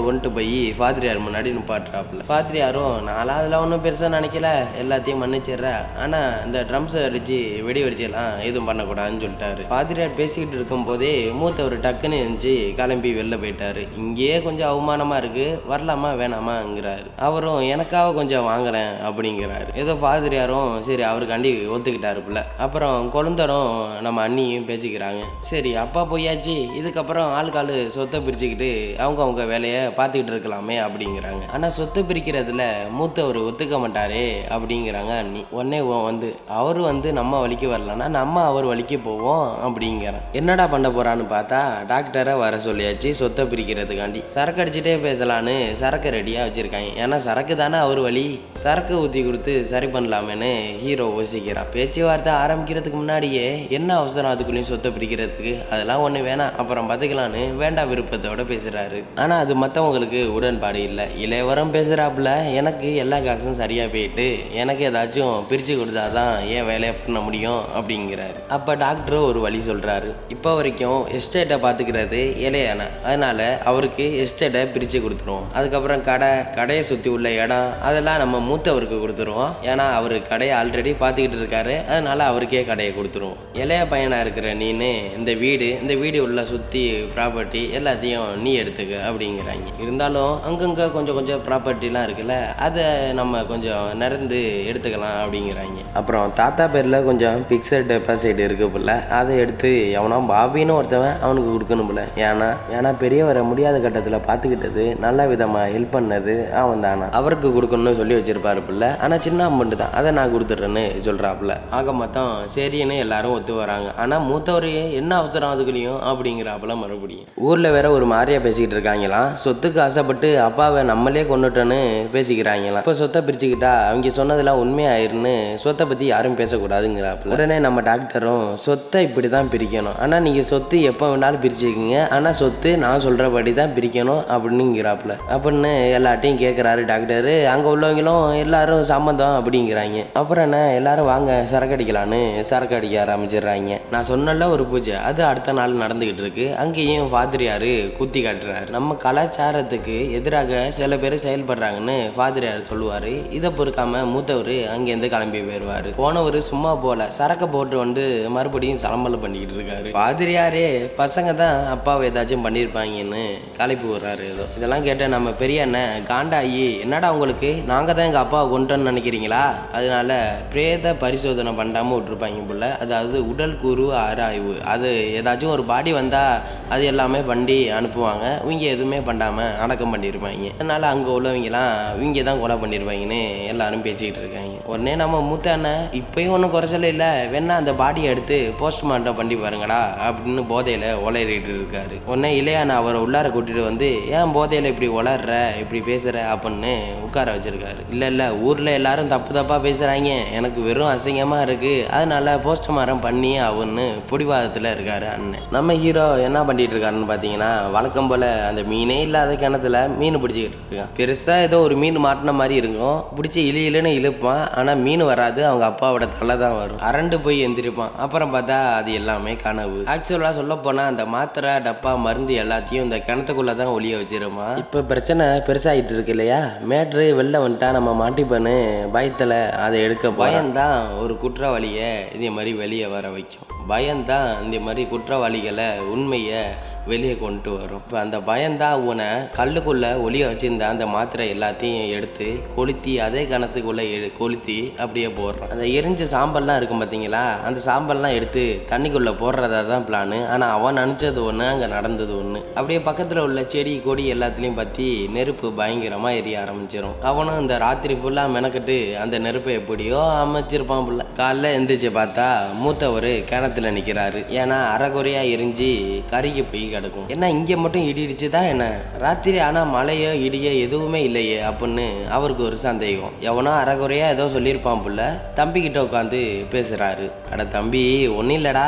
கொண்டு போய் ஃபாதிரியார் முன்னாடி நிப்பாட்டுறாப்புல. ஃபாதிரியாரும் நாலாவதுல ஒன்றும் பெருசாக நினைக்கல எல்லாத்தையும் மன்னிச்சிடுறேன் ஆனால் இந்த ட்ரம்ஸை அடிச்சு வெடி வெடிச்செல்லாம் எதுவும் பண்ணக்கூடாதுன்னு சொல்லிட்டாரு. பாதிரியார் பேசிக்கிட்டு இருக்கும்போதே மூத்தவர் டக்குன்னு எழுந்துச்சு கிளம்பி வெளில போயிட்டாரு. இங்கேயே கொஞ்சம் அவமானமாக இருக்கு. வரலாமா வேணாமாங்கிறாரு. அவரும் எனக்காக கொஞ்சம் வாங்குறேன் அப்படிங்கிறாரு. ஏதோ பாதிரியாரும் சரி அவருக்காண்டி ஒத்துக்கிட்டாருப்புல அப்புறம் கொழுந்தரும் நம்ம அண்ணியும் பேசிக்கிறாங்க. சரி அப்பா போயாச்சு. இதுக்கப்புறம் ஆளுக்காளு சொத்தை பிரிச்சுக்கிட்டு அவங்க அவங்க வேலையை பார்த்துக்கிட்டு இருக்கலாமே அப்படிங்கிறாங்க. ஆனால் சொத்து பிரிக்கிறதுல மூத்தவர் ஒத்துக்க மாட்டாரே அப்படிங்கிறாங்க அண்ணி. உடனே வந்து அவர் வந்து நம்ம வழிக்கு வரலன்னா நம்ம அவர் வழிக்கு போவோம் அப்படிங்கிறான் என்னடா பண்ண போறான்னு பார்த்தா டாக்டரை வர சொல்லியாச்சு சொத்தை பிரிக்கிறதுக்காண்டி. சரக்கு அடிச்சுட்டே பேசலான்னு சரக்கு ரெடியாக வச்சிருக்காங்க. ஏன்னா சரக்கு தானே அவர் வழி. சரக்கு ஊற்றி கொடுத்து சரி பண்ணலாமேன்னு ஹீரோ யோசிக்கிறான். பேச்சுவார்த்தை ஆரம்பிக்கிறதுக்கு முன்னாடியே என்ன அவசரம் அதுக்குள்ளேயும் சொத்தை பிரிக்கிறதுக்கு? அதெல்லாம் ஒன்று வேணாம். அப்புறம் பார்த்துக்கலான்னு வேண்டாம் விருப்பத்தோட பேசுறாரு. ஆனால் அது மற்றவங்களுக்கு உடன்பாடு இல்லை. இளையவரம் பேசுகிறாப்புல எனக்கு எல்லா காசும் சரியாக போயிட்டு எனக்கு ஏதாச்சும் பிரித்து கொடுத்தாதான் ஏன் வேலையை பண்ண முடியும்? அப்படிங்கிறாரு. அப்போ டாக்டர் ஒரு வழி சொல்கிறாரு இப்போ வரைக்கும் எஸ்டேட்டை பார்த்துக்கிறது இளையான அதனால் அவருக்கு எஸ்டேட்டை பிரித்து கொடுத்துருவோம். அதுக்கப்புறம் கடை கடையை சுற்றி உள்ள இடம் அதெல்லாம் நம்ம மூத்தவருக்கு கொடுத்துருவோம். ஏன்னா அவர் கடையை ஆல்ரெடி பார்த்துக்கிட்டு இருக்காரு. அதனால் அவருக்கே கடையை கொடுத்துருவோம். இளைய பையனாக இருக்கிற நீனு இந்த வீடு இந்த வீடு உள்ள சுற்றி ப்ராப்பர்ட்டி எல்லாத்தையும் நீ எடுத்துக்க அப்படிங்கிறாங்க. இருந்தாலும் அங்கங்கே கொஞ்சம் கொஞ்சம் ப்ராப்பர்ட்டிலாம் இருக்குல்ல அதை நம்ம கொஞ்சம் நிறந்து எடுத்துக்கலாம் அப்படிங்கிறாங்க. அப்புறம் தாத்தா பேரில் கொஞ்சம் பிக்சட் டெபாசிட் இருக்கு போல அதை எடுத்து எவனா பாபின்னு ஒருத்தவன் அவனுக்கு கொடுக்கணும் போல ஏன்னா ஏன்னா பெரியவரை முடியாத கட்டத்தில் பார்த்துக்கிட்டது நல்ல விதமாக ஹெல்ப் பண்ணது அவன் தானா. அவருக்கு கொடுக்கணும்னு சொல்லி வச்சிருப்பாரு பிள்ளை. ஆனால் சின்ன அமௌண்ட் தான். அதை நான் கொடுத்துட்றேன்னு சொல்கிறாப்புல ஆக மொத்தம் சரின்னு எல்லாரும் ஒத்து வராங்க. ஆனால் மூத்தவர் என்ன அவசரம் அதுக்குள்ளேயும் அப்படிங்கிறாப்புல மறுபடியும். ஊரில் வேற ஒரு மாதிரியா பேசிக்கிட்டு இருக்காங்களாம். சொத்துக்கு ஆசைப்பட்டு அப்பாவை நம்மளே கொண்டுட்டோன்னு பேசிக்கிறாங்களாம். இப்போ சொத்தை பிரிச்சுக்கிட்டா அவங்க சொன்னதெல்லாம் உண்மையாயிருன்னு சொத்தை பற்றி யாரும் பேசக்கூடாதுங்கிறாப்புல. உடனே நம்ம டாக்டரும் சொத்தை இப்படி தான் பிரிக்கணும். ஆனால் நீங்கள் சொத்து எப்போ வேணாலும் பிரிச்சுக்கிங்க. ஆனால் சொத்து நான் சொல்கிறபடி தான் பிரிக்கணும் அப்படிங்கிறாப்புல. அப்படின்னு எல்லாட்டையும் கேட்குறாரு டாக்டரு. அங்கே உள்ளவங்களும் எல்லாரும் சம்மந்தம் அப்படிங்கிறாங்க. அப்புறம் என்ன எல்லாரும் வாங்க சரக்கு அடிக்கலான்னு சரக்கு அடிக்க ஆரம்பிச்சிடுறாங்க. நான் சொன்னல ஒரு பூஜை. அது அடுத்த நாள் நடந்துக்கிட்டு இருக்கு. அங்கேயும் ஃபாதிரியார் குத்தி காட்டுறாரு. நம்ம கலாச்சாரத்துக்கு எதிராக சில பேர் செயல்படுறாங்கன்னு ஃபாதிரியார் சொல்லுவார். இது இதை பொறுக்காமல் மூத்தவர் அங்கேருந்து கிளம்பி போயிடுவாரு போனவர் சும்மா போல. சரக்கு போட்டு வந்து மறுபடியும் சலம்பல் பண்ணிக்கிட்டு இருக்காரு. பாதிரியாரே பசங்க தான் அப்பாவை ஏதாச்சும் பண்ணியிருப்பாங்கன்னு கலைப்பு விடுறாரு ஏதோ. இதெல்லாம் கேட்ட நம்ம பெரிய அண்ணன் காண்டாயி என்னடா உங்களுக்கு? நாங்கள் தான் எங்கள் அப்பாவை கொண்டோன்னு நினைக்கிறீங்களா? அதனால பிரேத பரிசோதனை பண்ணாமல் விட்டுருப்பாங்க போல. அதாவது உடல் கூறு ஆராய்வு. அது ஏதாச்சும் ஒரு பாடி வந்தால் அது எல்லாமே பண்ணி அனுப்புவாங்க. இவங்க எதுவுமே பண்ணாமல் அடக்கம் பண்ணியிருப்பாங்க அதனால அங்கே உள்ளவங்கலாம் இவங்க தான் கொலை பண்ணியிருப்பாங்கன்னு எல்லாரும் பேசிக்கிட்டு இருக்காங்க உடனே நம்ம மூத்த அண்ணன் இப்பயும் ஒன்றும் குறைச்சல இல்லை. வேணா அந்த பாடியை எடுத்து போஸ்ட்மார்ட்டம் பண்ணி பாருங்கடா அப்படின்னு போதையில் உளறிட்டு இருக்காரு. உடனே இளையாண்ணா அவரை உள்ளார கூட்டிகிட்டு வந்து ஏன் போதையில் இப்படி உளர்ற? இப்படி பேசுகிற அப்படின்னு உட்கார வச்சுருக்காரு. இல்லை இல்லை ஊரில் எல்லாரும் தப்பு தப்பாக பேசுகிறாங்க எனக்கு வெறும் அசிங்கமாக இருக்குது அதனால போஸ்ட்மார்ட்டம் பண்ணி அவன்னு பிடிவாதத்தில் இருக்காரு அண்ணன். நம்ம ஹீரோ என்ன பண்ணிட்டு இருக்காருன்னு பார்த்தீங்கன்னா வழக்கம் போல் அந்த மீனே இல்லாத கிணத்துல மீன் பிடிச்சிக்கிட்டு இருக்கான். பெருசாக ஏதோ ஒரு மீன் மாட்டின மாதிரி இருக்கும். பிடிச்சி இழு இழுன்னு இழுப்பான். ஆனால் மீன் வராது அவங்க அப்பாவோட தலை தான் வரும். அரண்டு போய் எந்திரிப்பான். அப்புறம் பார்த்தா அது எல்லாமே கனவு. ஆக்சுவலாக சொல்ல போனால் அந்த மாத்திரை டப்பா மருந்து எல்லாத்தையும் இந்த கிணத்துக்குள்ளே தான் ஒளிய வச்சிருப்பான் இப்போ பிரச்சனை பெருசாகிட்டு இருக்கு இல்லையா? மேட்ரு வெளில வந்துட்டா நம்ம மாட்டிப்பேன்னு பயத்தில் அதை எடுக்க பயம்தான் ஒரு குற்றவாளியை இதே மாதிரி வெளியே வர வைக்கும். பயம்தான் இந்த மாதிரி குற்றவாளிகளை உண்மையை வெளியே கொண்டு வரும். இப்போ அந்த பயம்தான் உன்னை கல்லுக்குள்ளே ஒளிய வச்சிருந்த அந்த மாத்திரை எல்லாத்தையும் எடுத்து கொளுத்தி அதே கணத்துக்குள்ளே கொளுத்தி அப்படியே போடுறான். அந்த எரிஞ்ச சாம்பல்லாம் இருக்கும் பார்த்தீங்களா அந்த சாம்பல்லாம் எடுத்து தண்ணிக்குள்ளே போடுறதா தான் பிளானு ஆனால் அவன் நினச்சது ஒன்று அங்கே நடந்தது ஒன்று அப்படியே பக்கத்தில் உள்ள செடி கொடி எல்லாத்துலேயும் பற்றி நெருப்பு பயங்கரமாக எரிய ஆரம்பிச்சிடும் அவனும் இந்த ராத்திரி ஃபுல்லாக மெனக்கட்டு அந்த நெருப்பை எப்படியோ அமைச்சிருப்பான் புள்ள. காலைல எந்திரிச்சு பார்த்தா மூத்தவர் கிணத்துல நிற்கிறாரு ஏன்னா அரைகுறையாக எரிஞ்சு கருகி போய் கிடக்கும். என்ன இங்கே மட்டும் இடி இடிச்சுதா என்ன? ராத்திரி ஆனால் மழையோ இடியோ எதுவுமே இல்லையே அப்படின்னு அவருக்கு ஒரு சந்தேகம். எவனோ அறகுறையா ஏதோ சொல்லியிருப்பான் புள்ள தம்பிக்கிட்ட உட்காந்து பேசுறாரு. அட தம்பி ஒன்றும் இல்லைடா.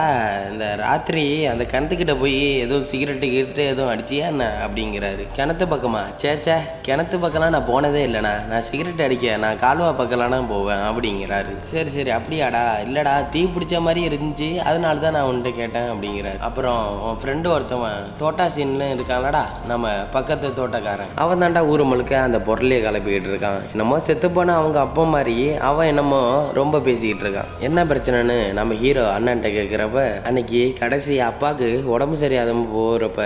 இந்த ராத்திரி அந்த கிணத்துக்கிட்ட போய் ஏதோ சிகரெட்டு கிட்டு எதுவும் அடிச்சியா என்ன அப்படிங்கிறாரு. கிணத்து பக்கமா? சே சே கிணத்து பக்கம்லாம் நான் போனதே இல்லைண்ணா. நான் சிகரெட் அடிக்க நான் கால்வா பக்கம்லாம் தான் போவேன் அப்படிங்கிறாரு. சரி சரி அப்படியாடா. இல்லைடா தீ பிடிச்ச மாதிரி இருந்துச்சு. அதனால தான் நான் உன்கிட்ட கேட்டேன் அப்படிங்கிறாரு. அப்புறம் உன் ஃப்ரெண்டு ஒருத்தவன் தோட்டா சீன்ல இருக்கான்லடா நம்ம பக்கத்து தோட்டக்காரன். அவன் தாண்டா ஊர் முழுக்க அந்த பொருளையே கிளப்பிக்கிட்டு இருக்கான். என்னமோ செத்து போன அவங்க அப்பா மாதிரி அவன் என்னமோ ரொம்ப பேசிக்கிட்டு இருக்கான். என்ன பிரச்சனைன்னு நம்ம ஹீரோ அண்ணன்ட்ட கேட்குறப்ப அன்னைக்கு கடைசி அப்பாவுக்கு உடம்பு சரியாதம் போகிறப்ப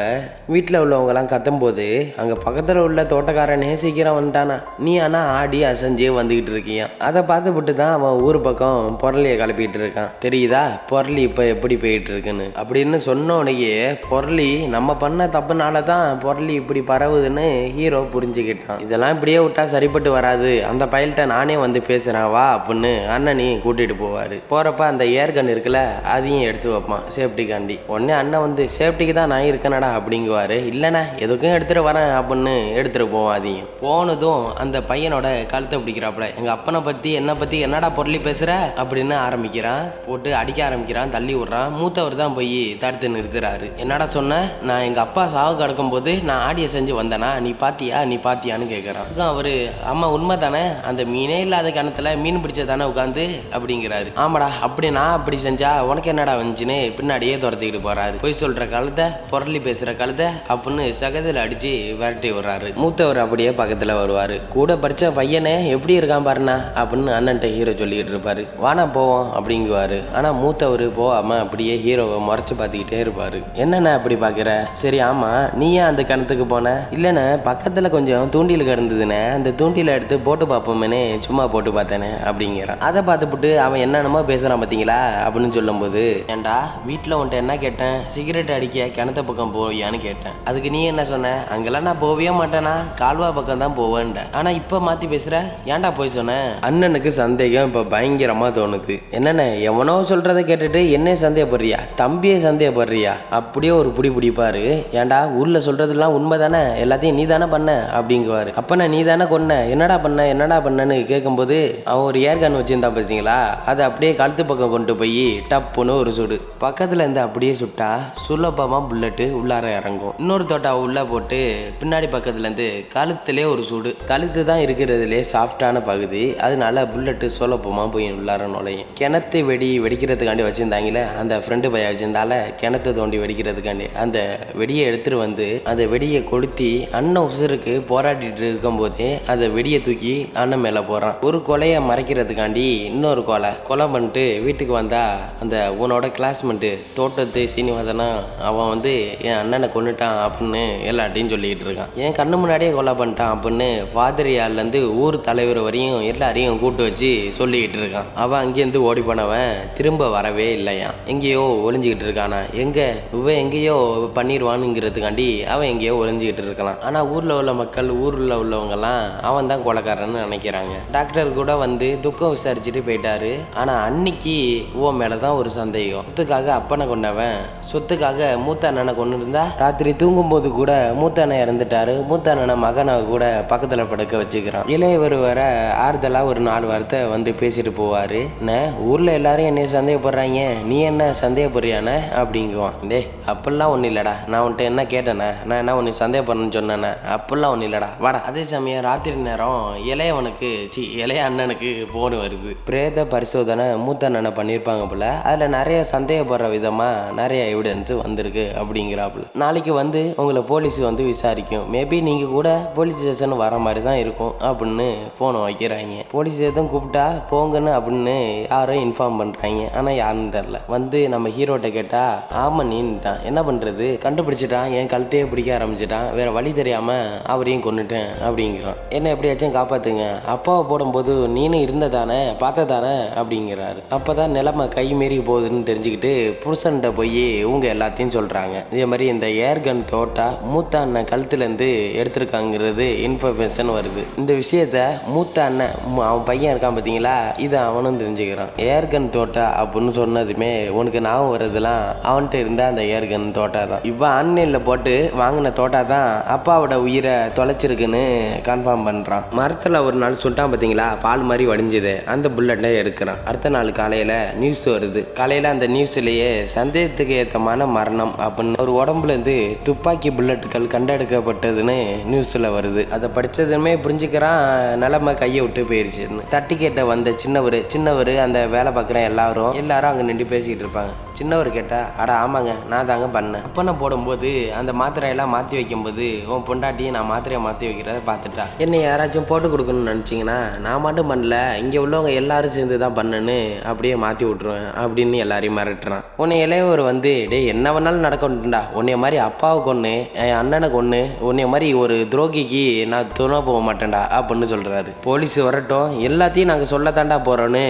வீட்டில் உள்ளவங்கலாம் கத்தும்போது அங்கே பக்கத்தில் உள்ள தோட்டக்காரனே சீக்கிரம் வந்துட்டானா? நீ ஆனால் ஆடி அசைஞ்சே வந்துக்கிட்டு இருக்கியான் அதை பார்த்துவிட்டு தான் அவன் ஊர் பக்கம் பொருளையை கலப்பிக்கிட்டு இருக்கான். தெரியுதா? பொருளி இப்போ எப்படி போயிட்டு இருக்குன்னு. அப்படின்னு சொன்ன உடனே பொருளி நம்ம பண்ண தப்புனால தான் பொருளி இப்படி பரவுதுன்னு ஹீரோ புரிஞ்சுக்கிட்டான். இதெல்லாம் இப்படியே விட்டா சரிப்பட்டு வராது. அந்த பயல்கிட்ட நானே வந்து பேசுகிறேன் வா அப்படின்னு அண்ணனி கூட்டிகிட்டு போவார். போகிறப்ப அந்த ஏர்கன் இருக்குல்ல அதையும் எடுத்து வைப்பான் சேஃப்டிக்காண்டி உடனே அண்ணன் வந்து சேஃப்டிக்கு தான் நான் இருக்கேனடா அப்படிங்குவார். இல்லைண்ணா எதுக்கும் எடுத்துகிட்டு வரேன் அப்படின்னு எடுத்துகிட்டு போவான் அதையும். போனதும் அந்த பையனோட கழுத்தை பிடிக்கிறாப்புல. எங்கள் அப்பனை பற்றி என்னை பற்றி என்னடா பொருளி பேசுகிற அப்படின்னு ஆரம்பிக்கிறான். போட்டு அடிக்க ஆரம்பிக்கிறான் தள்ளி விட்றான். மூத்தவர் தான் போய் தடுத்து நிறுத்துறாரு. என்னடா சொன்ன? நான் எங்கள் அப்பா சாவு கிடக்கும்போது நான் ஆடியை செஞ்சு வந்தேனா நீ பாத்தியா? நீ பாத்தியான்னு கேட்குறான் அதுதான் அவர் ஆமா உண்மை தானே? அந்த மீனே இல்லாத கணத்தில் மீன் பிடிச்ச தானே உட்காந்து அப்படிங்கிறாரு. ஆமாடா அப்படி நான் அப்படி செஞ்சா உனக்கு என்னடா வந்துச்சுன்னு பின்னாடியே துரத்திக்கிட்டு போறாரு. பொய் சொல்ற காலத்தை புரளி பேசுற காலத்தை அப்படின்னு சகதியில் அடிச்சு விரட்டி விடுறாரு. மூத்தவர் அப்படியே பக்கத்தில் வருவார். கூட படிச்ச பையனே எப்படி இருக்கான் பாருண்ணா? அப்படின்னு அண்ணன்ட்ட ஹீரோ சொல்லிக்கிட்டு இருப்பாரு. வானா போவோம் அப்படிங்குவாரு. ஆனால் மூத்தவர் போகாமல் அப்படியே ஹீரோவை முறைச்சு பார்த்துக்கிட்டே இருப்பாரு. என்னண்ணா அப்படி பார்க்குற. சரி ஆமாம் நீ ஏன் அந்த கிணத்துக்கு போன? இல்லைண்ணே பக்கத்தில் கொஞ்சம் தூண்டில் கிடந்ததுண்ணே. அந்த தூண்டில் எடுத்து போட்டு பார்ப்போமேனே சும்மா போட்டு பார்த்தேனே அப்படிங்கிறான். அதை பார்த்துப்புட்டு அவன் என்னென்னமோ பேசுகிறான் பார்த்தீங்களா? அப்படின்னு சொல்லும்போது ஏன்டா வீட்டில் உன்ட்ட என்ன கேட்டேன்? சிகரெட் அடிக்க கிணத்த பக்கம் போவியான்னு கேட்டேன். அதுக்கு நீ என்ன சொன்ன? அங்கெல்லாம் நான் போகவே மாட்டேனா? கால்வா பக்கம் தான் போவேன்டேன் ஆனால் இப்போ மாற்றி பேசுகிற ஏன்டா போய் சொன்னேன் அண்ணனுக்கு சந்தேகம் இப்போ பயங்கரமாக தோணுது. என்னென்ன எவனோ சொல்கிறத கேட்டுட்டு என்ன சந்தேகப்படுறியா? தம்பியே சந்தேகப்படுறியா? அப்படியே ஒரு புடி பிடிப்பார் ஏன்டா ஊரில் சொல்கிறதுலாம் உண்மை தானே எல்லாத்தையும் நீ தானே பண்ண? அப்படிங்குவாரு. அப்போ நான் நீ தானே கொன்ன? என்னடா பண்ண? என்னடா பண்ணன்னு கேட்கும்போது அவன் ஒரு ஏர்கன் வச்சிருந்தா பார்த்தீங்களா அதை அப்படியே கழுத்து பக்கம் கொண்டு போய் டப்புன்னு ஒரு சுடு. பக்கத்தில் இருந்து அப்படியே சுட்டா சுலபமாக புல்லட்டு உள்ளார இறங்கும். இன்னொரு தோட்டா உள்ளே போட்டு பின்னாடி பக்கத்துலேருந்து கழுத்துலேயே ஒரு சுடு. கழுத்து தான் இருக்கிறதுலே சாஃப்டான பகுதி. அதனால புல்லட்டு சுலபமாக போய் உள்ளார நுழையும். கிணத்து வெடி வெடிக்கிறதுக்காண்டி வச்சுருந்தாங்களே அந்த ஃப்ரெண்டு பையன் வச்சுருந்தால கிணத்தை தோண்டி வெடிக்கிறதுக்காண்டி. அந்த வெடியை எடுத்துட்டு வந்து அந்த வெடியை கொளுத்தி அண்ணன் உசுருக்கு போராடிட்டு இருக்கும்போதே அந்த வெடியை தூக்கி அண்ணன் மேலே போகிறான் ஒரு கொலையை மறைக்கிறதுக்காண்டி இன்னொரு கொலை. கொலை பண்ணிட்டு வீட்டுக்கு வந்தால் அந்த உன்னோட கிளாஸ்மெண்ட்டு தோட்டத்து சீனிவாசனா அவன் வந்து என் அண்ணனை கொன்னுட்டான் அப்படின்னு எல்லாட்டையும் சொல்லிக்கிட்டு இருக்கான். என் கண்ணு முன்னாடியே கொலை பண்ணிட்டான் அப்படின்னு ஃபாதரியால்லேருந்து ஊர் தலைவர் வரையும் எல்லாரையும் கூட்டு வச்சு சொல்லிக்கிட்டு இருக்கான். அவன் அங்கேருந்து ஓடி போனவன் திரும்ப வரவே இல்லையா எங்கேயோ ஒளிஞ்சிக்கிட்டு இருக்கானா. எங்கே? இவன் எங்கேயோ பண்ணிடுவானுங்கிறதுக்காண்டி அவன் எங்கேயோ ஒளிஞ்சிக்கிட்டு இருக்கலாம். ஆனால் ஊரில் உள்ள மக்கள் ஊரில் உள்ளவங்கெல்லாம் அவன் தான் கொலைக்காரன்னு நினைக்கிறாங்க. டாக்டர் கூட வந்து துக்கம் விசாரிச்சுட்டு போயிட்டாரு. ஆனால் அன்னைக்கு ஓ மேலே தான் ஒரு சந்தேகம். சொத்துக்காக அப்பனை கொண்டவன் சொத்துக்காக மூத்த அண்ணனை கொண்டு இருந்தா ராத்திரி தூங்கும்போது கூட மூத்த அண்ணன் இறந்துட்டாரு. மூத்த அண்ணனை மகனை கூட பக்கத்தில் படுக்க வச்சுக்கிறான். இளையவர் வர ஆறுதலாக ஒரு நாலு வார்த்தை வந்து பேசிட்டு போவார். என்ன ஊரில் எல்லாரும் என்னைய சந்தேகப்படுறாங்க? நீ என்ன சந்தேகப்படுறியான அப்படிங்குவான். டே அப்படிலாம் ஒன்றும் இல்லைடா நான் உன்ட்ட என்ன கேட்டேனே நான் என்ன உன்னை சந்தேகப்படணும்னு சொன்னேனே அப்படிலாம் ஒன்றும் இல்லைடா. வாடா. அதே சமயம் ராத்திரி நேரம் இளையவனுக்கு சி இளைய அண்ணனுக்கு ஃபோன் வருது. பிரேத பரிசோதனை மூத்த அண்ணனை பண்ணியிருப்பாங்க போல அதில் நிறைய சந்தேகப்படுற விதமாக நிறைய எவிடன்ஸ் வந்திருக்கு அப்படிங்கிறாப்புல. நாளைக்கு வந்து உங்களை போலீஸ் வந்து விசாரிக்கும். மேபி நீங்கள் கூட போலீஸ் ஸ்டேஷன் வர மாதிரி தான் இருக்கும் அப்படின்னு ஃபோனை வைக்கிறாங்க. போலீஸ் எதுவும் கூப்பிட்டா போங்கன்னு அப்படின்னு யாரும் இன்ஃபார்ம் பண்ணுறாங்க ஆனால் யாருன்னு தெரில வந்து நம்ம ஹீரோட்ட கேட்டால் ஆமாம் நீன்ட்டான் என்ன பண்ணுறது கண்டுபிடிச்சிட்டான் என் கழுத்தையே பிடிக்க ஆரம்பிச்சிட்டான் வேற வழி தெரியாமல் அவரையும் கொண்டுட்டேன் அப்படிங்கிறான். என்ன எப்படியாச்சும் காப்பாத்துங்க அப்பாவை போடும்போது நீனும் இருந்ததானே பார்த்ததானே? அப்படிங்கிறாரு. அப்போ தான் நிலைமை கை மீறி போகுதுன்னு தெரிஞ்சுக்கிட்டு புருஷன்கிட்ட போய் இவங்க எல்லாத்தையும் சொல்கிறாங்க இதே மாதிரி இந்த ஏர்கன் தோட்டா மூத்த அண்ணன் கழுத்துலேருந்து எடுத்திருக்காங்கிறது இன்ஃபர்மேஷன் வருது. இந்த விஷயத்த மூத்த அண்ணன் அவன் பையன் இருக்கான் பார்த்தீங்களா? இதை அவனும் தெரிஞ்சுக்கிறான். ஏர்கன் தோட்டா அப்படின்னு சொன்னதுமே உனக்கு ஞாபகம் வர்றதுலாம் அவன்கிட்ட இருந்த அந்த ஏர்கன் தோட்டா தான் இவன் ஆன்லைனில் போட்டு வாங்கின தோட்டா தான் அப்பாவோட உயிரை தொலைச்சிருக்குன்னு கன்ஃபார்ம் பண்ணுறான் மரத்தில் ஒரு நாள் சுட்டான் பார்த்தீங்களா பால் மாதிரி வடிஞ்சுது. அந்த புல்லட்டை எடுக்கிறான். அடுத்த நாள் காலையில் நியூஸ் வருது. காலையில் அந்த நியூஸ்லேயே சந்தேகத்துக்கு ஏற்றமான மரணம் அப்படின்னு ஒரு உடம்புலேருந்து துப்பாக்கி புல்லட்டுகள் கண்டெடுக்கப்பட்டதுன்னு நியூஸில் வருது. அதை படித்ததுமே புரிஞ்சுக்கிறான். நிலமை கையை விட்டு போயிருச்சுன்னு. தட்டி கேட்ட வந்த சின்னவர் சின்னவர் அந்த வேலை பார்க்குற எல்லாரும் எல்லாரும் அங்கே நின்று பேசிக்கிட்டு இருப்பாங்க. சின்னவர் கேட்டால் அட ஆமாங்க நான் தாங்க பண்ணேன். அப்பனை போடும்போது அந்த மாத்திரையெல்லாம் மாற்றி வைக்கும்போது உன் பொண்டாட்டியை நான் மாத்திரையை மாற்றி வைக்கிறத பார்த்துட்டா? என்னை யாராச்சும் போட்டு கொடுக்கணும்னு நினச்சிங்கன்னா நான் மட்டும் பண்ணல இங்கே உள்ளவங்க எல்லாரும் சேர்ந்து தான் பண்ணுன்னு அப்படியே மாற்றி விட்ருவேன் அப்படின்னு எல்லாரையும் மிரட்டுறான். உன்னை இளையவர் வந்து டேய் என்ன வேணாலும் நடக்கணும்டா உன்னைய மாதிரி அப்பாவை கொன்று என் அண்ணனை கொன்று உன்னைய மாதிரி ஒரு துரோகிக்கு நான் துணை போக மாட்டேன்டா அப்படின்னு சொல்கிறாரு போலீஸ் வரட்டும் எல்லாத்தையும் நாங்கள் சொல்லத்தாண்டா போகிறோன்னு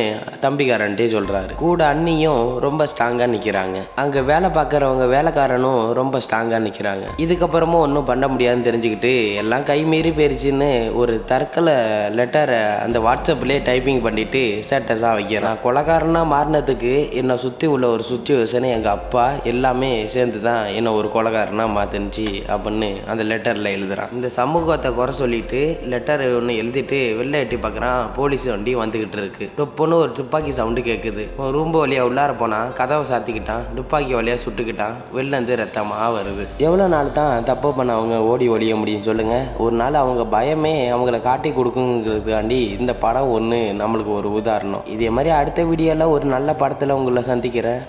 தம்பிக்காரன்ட்டே சொல்கிறாரு கூட அண்ணியும் ரொம்ப ஸ்ட்ராங்காக நிற்கிறாங்க அங்கே வேலை பார்க்குறவங்க வேலைக்காரனும் ரொம்ப ஸ்ட்ராங்காக நிற்கிறாங்க இதுக்கப்புறமும் ஒன்றும் பண்ண முடியாதுன்னு தெரிஞ்சுக்கிட்டு எல்லாம் கை மீறி போயிருச்சுன்னு ஒரு தற்கொலை லெட்டரை அந்த வாட்ஸ்அப்லேயே டைப்பிங் பண்ணிட்டு ஸ்டேட்டஸாக வைக்கிறேன். நான் கொலகாரனாக மாறினதுக்கு என்னை சுற்றி உள்ள ஒரு சுச்சுவேஷனை எங்கள் அப்பா எல்லாமே சேர்ந்து தான் என்னை ஒரு கொலகாரனாக மாத்துனுச்சு அப்படின்னு அந்த லெட்டரில் எழுதுகிறான் இந்த சமூகத்தை குறை சொல்லிட்டு லெட்டர் ஒன்று எழுதிட்டு வெளில எட்டி பார்க்குறான் போலீஸ் வண்டி வந்துக்கிட்டு இருக்கு. தொப்புன்னு ஒரு துப்பாக்கி சவுண்டு கேட்குது ரூம்பு வழியாக உள்ளார போனால் கதவை சாத்திக்கிட்டான். துப்பாக்கி வழியாக சுட்டுக்கிட்டான். வெளில இருந்து ரத்தமாக வருது. எவ்வளோ நாள் தான் தப்பு பண்ண அவங்க ஓடி ஒழிய முடியும் சொல்லுங்கள் ஒரு நாள் அவங்க பயமே அவங்கள காட்டி கொடுக்குங்கிறதுக்காண்டி இந்த படம் ஒன்று நம்மளுக்கு ஒரு உதாரணம். இதே மாதிரி அடுத்த வீடியோவில் ஒரு நல்ல படத்தில் உங்களை சந்திக்கிறேன்.